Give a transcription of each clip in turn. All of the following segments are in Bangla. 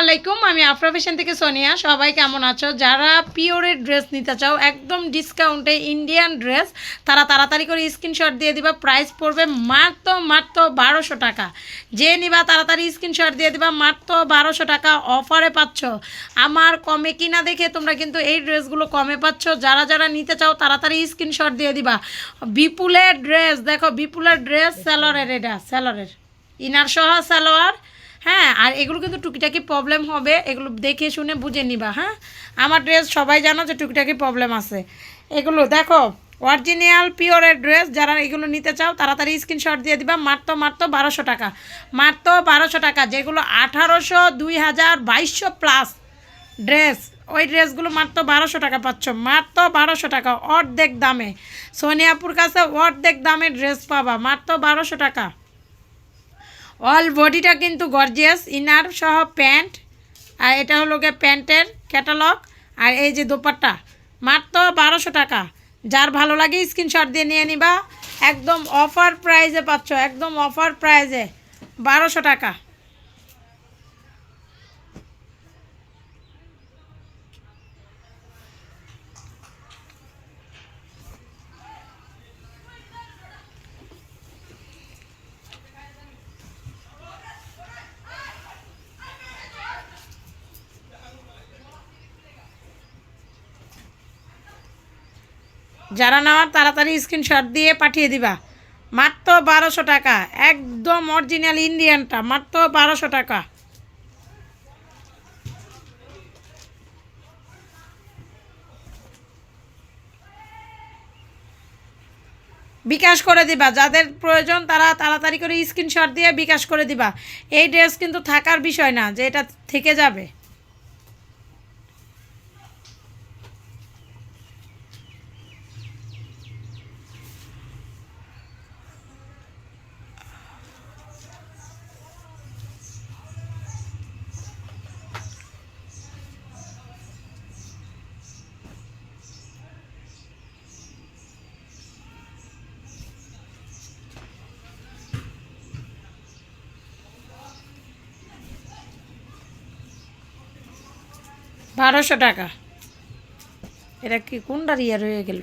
আলাইকুম আমি আফরা ফ্যাশন থেকে সোনিয়া। সবাই কেমন আছো? যারা পিওরের ড্রেস নিতে চাও, একদম ডিসকাউন্টে ইন্ডিয়ান ড্রেস, তারা তাড়াতাড়ি করে স্ক্রিনশট দিয়ে দিবা। প্রাইস পড়বে মাত্র মাত্র বারোশো টাকা। যে নিবা তাড়াতাড়ি স্ক্রিনশট দিয়ে দিবা, মাত্র বারোশো টাকা অফারে পাচ্ছ। আমার কমে কিনা দেখে তোমরা কিন্তু এই ড্রেসগুলো কমে পাচ্ছ। যারা যারা নিতে চাও, তাড়াতাড়ি স্ক্রিনশট দিয়ে দিবা। বিপুলের ড্রেস, দেখো বিপুলের ড্রেস স্যালোয়ারের এটা স্যালোয়ারের ইনার সহ, সালোয়ার। হ্যাঁ আর এগুলো কিন্তু টুকিটাকি প্রবলেম হবে। এগুলো দেখে শুনে বুঝে নিবা হ্যাঁ? আমার ড্রেস সবাই জানো যে টুকিটাকি প্রবলেম আছে। এগুলো দেখো অরিজিনাল পিওরের ড্রেস যারা এগুলো নিতে চাও, তাড়াতাড়ি স্ক্রিনশট দিয়ে দিবা। মাত্র মাত্র বারোশো টাকা। মাত্র বারোশো টাকা, যেগুলো আঠারোশো, দুই হাজার, বাইশশো প্লাস ড্রেস ওই ড্রেসগুলো মাত্র বারোশো টাকা পাচ্ছ। মাত্র বারোশো টাকা, অর্ধেক দামে। সোনিয়াপুর কাছে অর্ধেক দামে ড্রেস পাবা। মাত্র বারোশো টাকা। অল বডিটা কিন্তু গর্জিয়াস ইনার সহ প্যান্ট আর এটা হলো গিয়ে প্যান্টের ক্যাটালগ আর এই যে দোপাট্টা, মাত্র বারোশো টাকা। যার ভালো লাগে স্ক্রিনশট দিয়ে নিয়ে নিবা। একদম অফার প্রাইজে পাচ্ছ, একদম অফার প্রাইজে বারোশো টাকা। যারা নেওয়ার তাড়াতাড়ি স্ক্রিনশট দিয়ে পাঠিয়ে দিবা। মাত্র বারোশো টাকা। একদম অরিজিনাল ইন্ডিয়ানটা মাত্র বারোশো টাকা। বিকাশ করে দিবা। যাদের প্রয়োজন তারা তাড়াতাড়ি করে স্ক্রিনশট দিয়ে বিকাশ করে দিবা। এই ড্রেস কিন্তু থাকার বিষয় না, যে এটা থেকে যাবে। বারোশো টাকা। এটা কি, কোনটার ইয়ে রয়ে গেল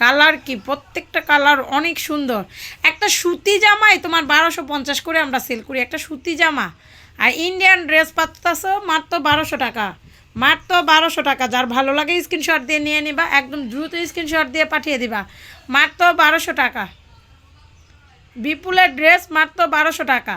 কালার কি? প্রত্যেকটা কালার অনেক সুন্দর। একটা সুতি জামাই তোমার বারোশো পঞ্চাশ করে আমরা সেল করি। একটা সুতি জামা। আর ইন্ডিয়ান ড্রেস পাচ্ছ মাত্র বারোশো টাকা। মাত্র বারোশো টাকা। যার ভালো লাগে স্ক্রিনশট দিয়ে নিয়ে নিবা, একদম দ্রুত স্ক্রিনশট দিয়ে পাঠিয়ে দিবা। মাত্র বারোশো টাকা। বিপুলের ড্রেস মাত্র বারোশো টাকা।